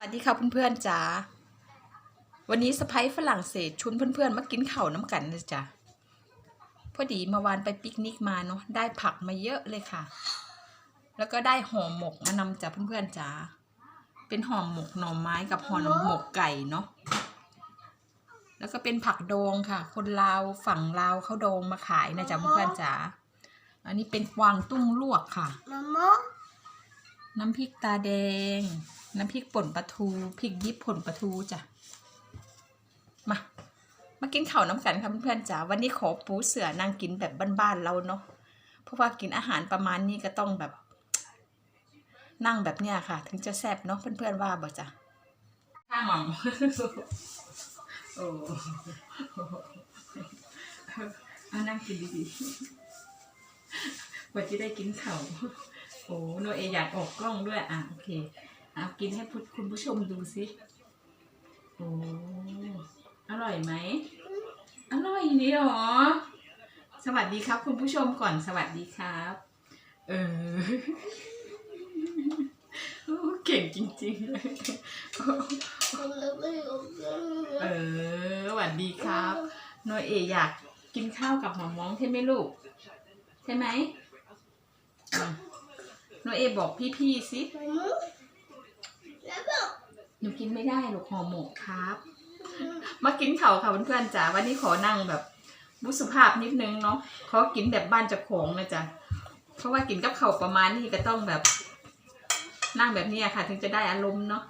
สวัสดีค่ะเพื่อนๆจ๋า วันนี้สะพ้ยฝรั่งเศสชวนเพื่อนๆมากินข้าวน้ำกันนะจ๊ะ พอดีเมื่อวานไปปิกนิกมาเนาะได้ผักมาเยอะเลยค่ะ แล้วก็ได้ห่อหมกมานำจากเพื่อนๆจ๋า เป็นห่อหมกหน่อไม้กับห่อหมกไก่เนาะ แล้วก็เป็นผักโดงค่ะ คนลาวฝั่งลาวเขาโดงมาขายนะจ๊ะเพื่อนๆจ๋า อันนี้เป็นกวางตุ้งลวกค่ะมะม่วง น้ำพริกตาแดง น้ำพริกป่นปลาทูพริกยิบป่นปลาทูจ้ะ มา มากินข้าวน้ำกันค่ะเพื่อนๆจ้ะวันนี้ขอปูเสือนางกินแบบบ้านๆเราเนาะเพราะว่ากินอาหารประมาณนี้ก็ต้องแบบ นั่งแบบเนี้ยค่ะ ถึงจะแซ่บเนาะเพื่อนๆว่าบ่จ้ะข้าหม่อมโอ้เอานั่งกินดีๆกว่าจะได้กินข้าว โอ้โนเออยากออกกล้องด้วยอะโอเคเอากินให้ผู้คุณผู้ชมดูสิโอ้อร่อยไหมอร่อยนี่หรอ สวัสดีครับ คุณผู้ชมก่อนสวัสดีครับ เออโอ้เก่งจริงๆเลยคนละไม่ออกเลยเออสวัสดีครับโนเออยากกินข้าวกับหมอมองใช่ไหมลูก ใช่ไหมอะ โนเอบอกพี่ๆสิมะม่วงแล้วก็หนูกินไม่ได้หรอกห่อหมกครับ มากินเขาค่ะเพื่อนๆจ๋าวันนี้ขอนั่งแบบบุสุภาพนิดนึงเนาะขอกินแบบบ้านจะของนะจ๊ะเพราะว่ากินกับเขาประมาณนี้ก็ต้องแบบ นั่งแบบนี้ค่ะ ถึงจะได้อารมณ์เนาะ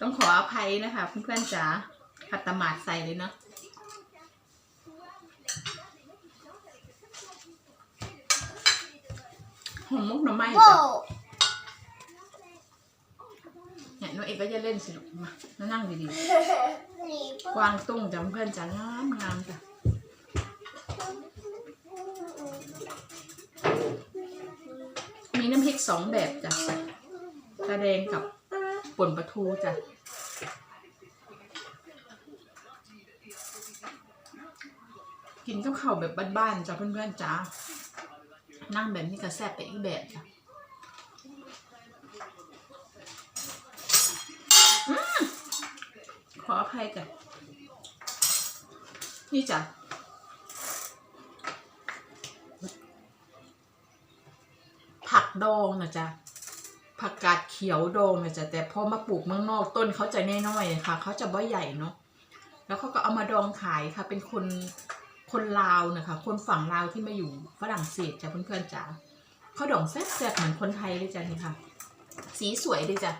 ต้องขออภัยนะคะเพื่อนๆจ๋าขัดตมาดใส่เลยเนาะ หอมมุกหน่อไม้โว้จ้ะเนี่ยน้องเอกก็จะเล่นสิลูกมามานั่งดีนี่ๆกวางตุ้งจ้ะเพื่อนจ๋างามงามจ้ะมีน้ำพริกสองแบบจ้ะตาแดงกับป่นปลาทูจ้ะกินกับข้าวแบบบ้านๆจ้ะเพื่อนๆจ้า นั่งแบบนี้ก็แซ่บไปอีกแบบจ้ะขออภัยจ้ะนี่จ้ะผักดองนะจ๊ะผักกาดเขียวดองนะจ๊ะแต่พอมาปลูกเมืองนอกต้นเขาจะน้อยๆค่ะ เขาจะบ่ใหญ่เนาะแล้วเขาก็เอามาดองขายค่ะ เป็นคน คนลาวนะคะ คนฝั่งลาวที่มาอยู่ฝรั่งเศสจ้ะเพื่อนๆจ๋าเขาดองแซ่บๆเหมือนคนไทยเลยจ้ะนี่ค่ะ สีสวยเลยจ้ะ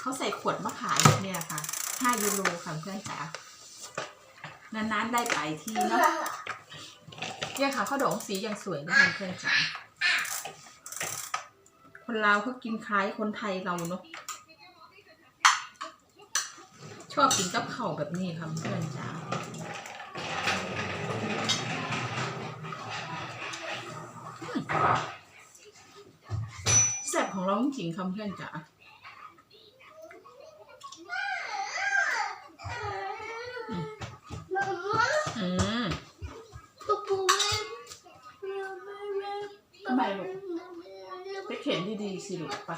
เขาใส่ขวดมาขายแบบเนี้ยค่ะห้ายูโรค่ะเพื่อนจ๋านานๆได้ไปทีเนาะเนี่ยค่ะเขาดองสีอย่างสวยนะคะเพื่อนจ๋าคนลาวเขากินคล้ายคนไทยเราเนาะชอบกินกับข้าแบบนี้ค่ะเพื่อนจ๋า แซ่บของเราจริงๆค่ะเพื่อนจ๋ามะม่วงอืมปุ๊บปุ๊บทำไมลูกไปเข็นดีๆสิลูกไป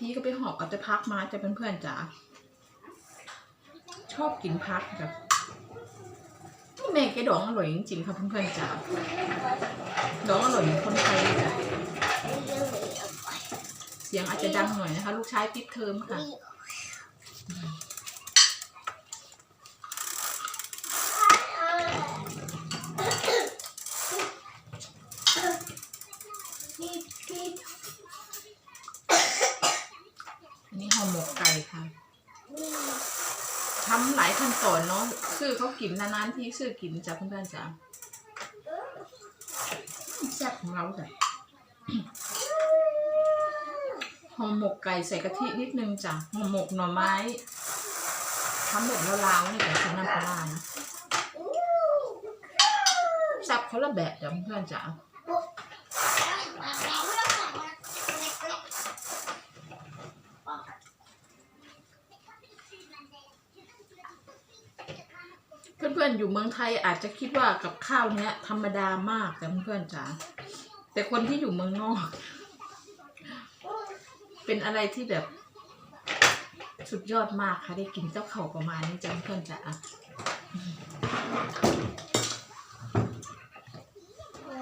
ที่ก็ไปหอบเอาแต่พักมาจะเพื่อนๆจ๋าชอบกินพักแบบแม่แกดองอร่อยจริงๆค่ะเพื่อนๆจ๋าดองอร่อยเหมือนคนไทยเลยจ้ะเสียงอาจจะดังหน่อยนะคะ ลูกชายปิดเทอมค่ะ ทำหลายขั้นตอนเนาะซื้อเขากินนานๆที่ซื้อกินจ้ะเพื่อนๆจ้ะแซ่บของเราจ้ะห่อหมกไก่ใส่กะทินิดนึงจ้ะห่อหมกหน่อไม้ทำแบบลาวๆนี่แต่ใช้น้ำปลาร้านะแซ่บเขาละแบบจ้ะเพื่อนๆจ้ะ เพื่อนๆอยู่เมืองไทยอาจจะคิดว่ากับข้าวเนี้ย ธรรมดามากแต่เพื่อนๆจ๋าแต่คนที่อยู่เมืองนอก เป็นอะไรที่แบบ สุดยอดมากค่ะได้กินเจ้าเข่าประมาณนี้จ้ะเพื่อนๆจ๋า โอ้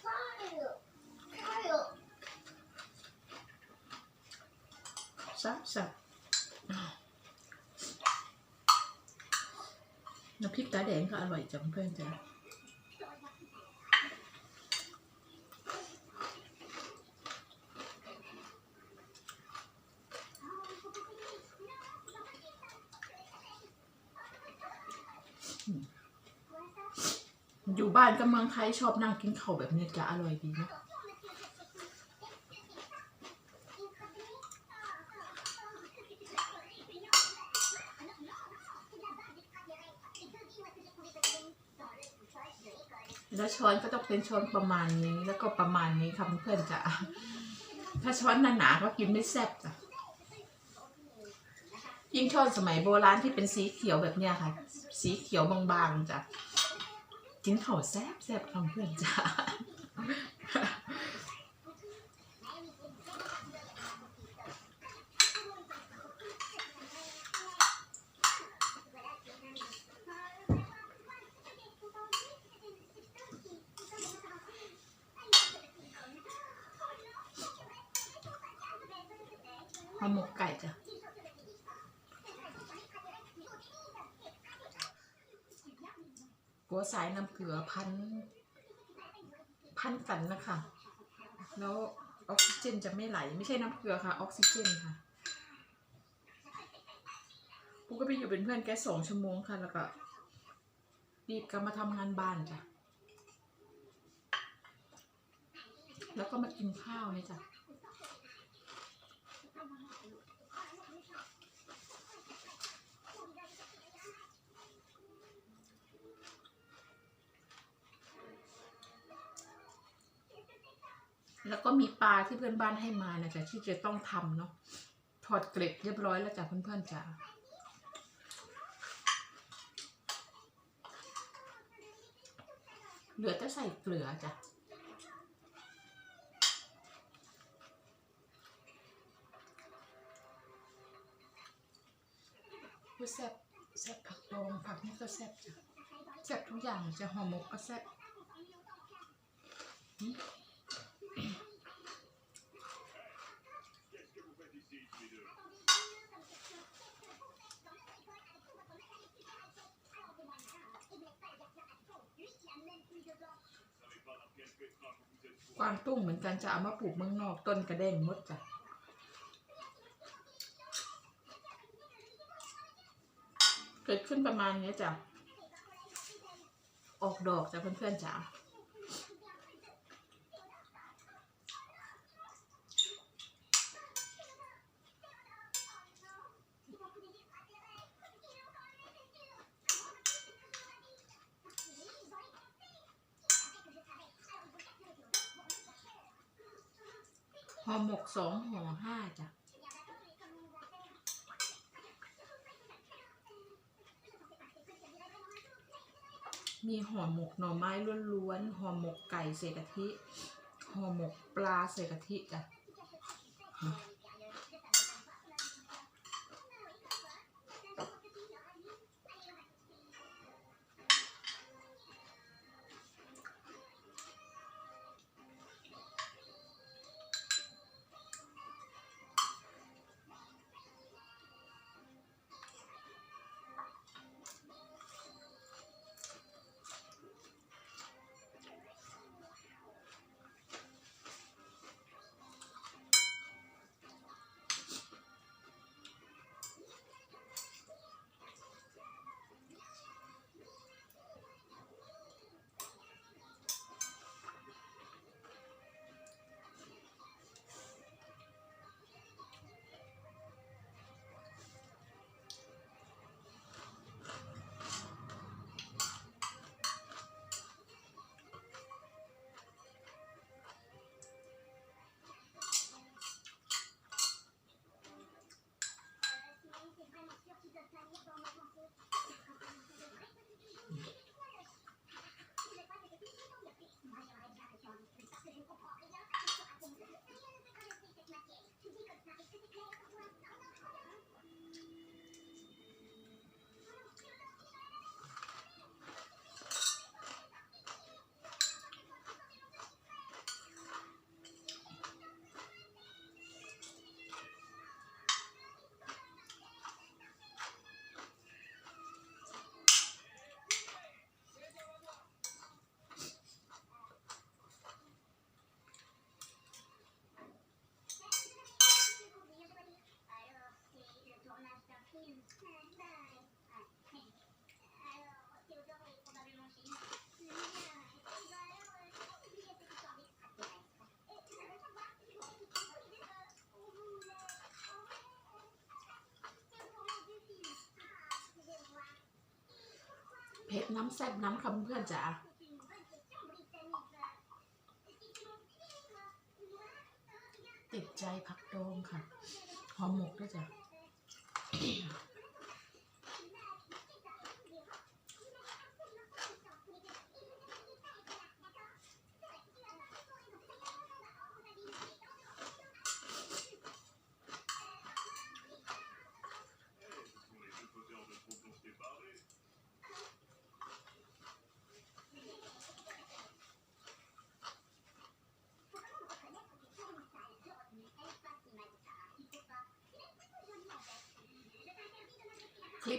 ใช่ใช่ ซับซับ น้ำพริกตาแดงก็อร่อยจังเพื่อนจ้ะอยู่บ้านกับเมืองไทยชอบนั่งกินข้าวแบบนี้จะอร่อยดีนะ แล้วช้อนก็ต้องเป็นช้อนประมาณนี้ แล้วก็ประมาณนี้ค่ะเพื่อนจ้ะถ้าช้อนหนาๆก็กินไม่แซ่บจ้ะยิ่งช้อนสมัยโบราณที่เป็นสีเขียวแบบเนี้ยค่ะ สีเขียวบางๆจ้ะกินข้าแซ่บแซ่บค่ะเพื่อนจ้ะ ห่อหมกไก่จ้ะกัวสายน้ำเกลือพัน พันกันนะคะ แล้วออกซิเจนจะไม่ไหล ไม่ใช่น้ำเกลือค่ะ ออกซิเจนค่ะกูก็ไปอยู่เป็นเพื่อนแกสองชั่วโมงค่ะ แล้วก็รีบกลับมาทำงานบ้านจ้ะ แล้วก็มากินข้าวเนี่ยจ้ะ แล้วก็มีปลาที่เพื่อนบ้านให้มานะจ๊ะที่จะต้องทำเนาะถอดเกล็ดเรียบร้อยแล้วจ้ะเพื่อนๆจ้ะเหลือแต่ใส่เกลือจ้ะพูดแซ่บแซ่บผักดองผักนี่ก็แซ่บจ้ะแซ่บทุกอย่างจะห่อหมกก็แซ่บ กวางตุ้งเหมือนกันจะเอามาปลูกเมืองนอกต้นกระเด้งมดจ้ะเกิดขึ้นประมาณนี้จ้ะ ออกดอกจ้ะเพื่อนๆจ้ะ ห่อหมกสองห่อห้าจ้ะมีห่อหมกหน่อไม้ล้วนๆห่อหมกไก่ใส่กะทิห่อหมกปลาใส่กะทิจ้ะ ผ็ดน้ำแซ่บน้ำค่ะเพื่อนจ๋าติดใจผักดองค่ะหอมหมกด้วยจ้ะ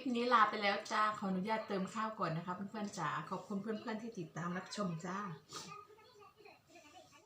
ปนี้ลาไปแล้วจ้า ขออนุญาตเติมข้าวก่อนนะคะเพื่อนๆจ๋า ขอบคุณเพื่อนๆที่ติดตามรับชมจ้า